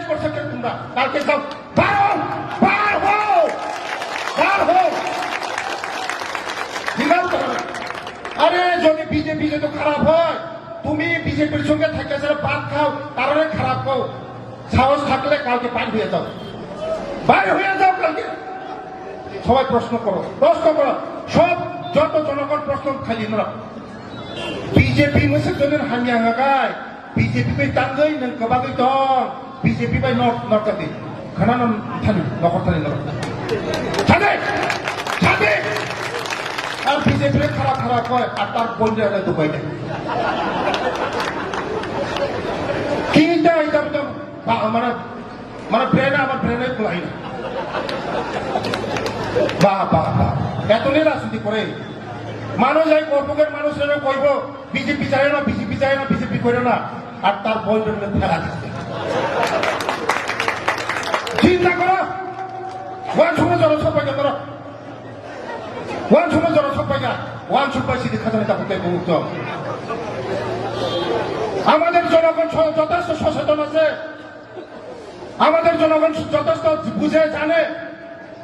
Change করছ তোমরা কালকে সব বার বার হও বার হও আরে যদি বিজেপি যদি খারাপ হয় তুমি বিজেপির সঙ্গে থাকতে সেটা বাদ খাও কারণে খারাপ হও সাহস থাকলে কালকে বাইর হয়ে যাও বাইর হয়ে যাও কালকে সবাই প্রশ্ন করো প্রশ্ন করো সব যত জনগণ প্রশ্ন খালি না বিজেপি মুসে যদি হাঙ্গিয়া হাগায় বিজেপি তাঙ্গই নং কবাগই তো বিজেপি বাই নর্থ নর্থকান্দি খানানন থানি নগরথানি আর খারাপ খারাপ কয়, আর তার বন্ধু একটা দুবাই দেয়। কি দেয় এটা মানে মানে ব্রেনে, আমার ব্রেনে খোলাই না। বাহ বাহ বাহ এতদিন রাজনীতি করে। মানুষ এই কর্মকের মানুষেরা কইব, বিজেপি চায় না, বিজেপি চায় না, বিজেপি করে না। আর তার বন্ধু ফেলা দিচ্ছে। চিন্তা করো। ওয়ান সময় জনসংখ্যা করো ওয়ান সময় পাইকা ওয়ান সুপার সিটি খাজানি তাপতে মুক্ত আমাদের জনগণ যথেষ্ট সচেতন আছে। আমাদের জনগণ যথেষ্ট বুঝে, জানে।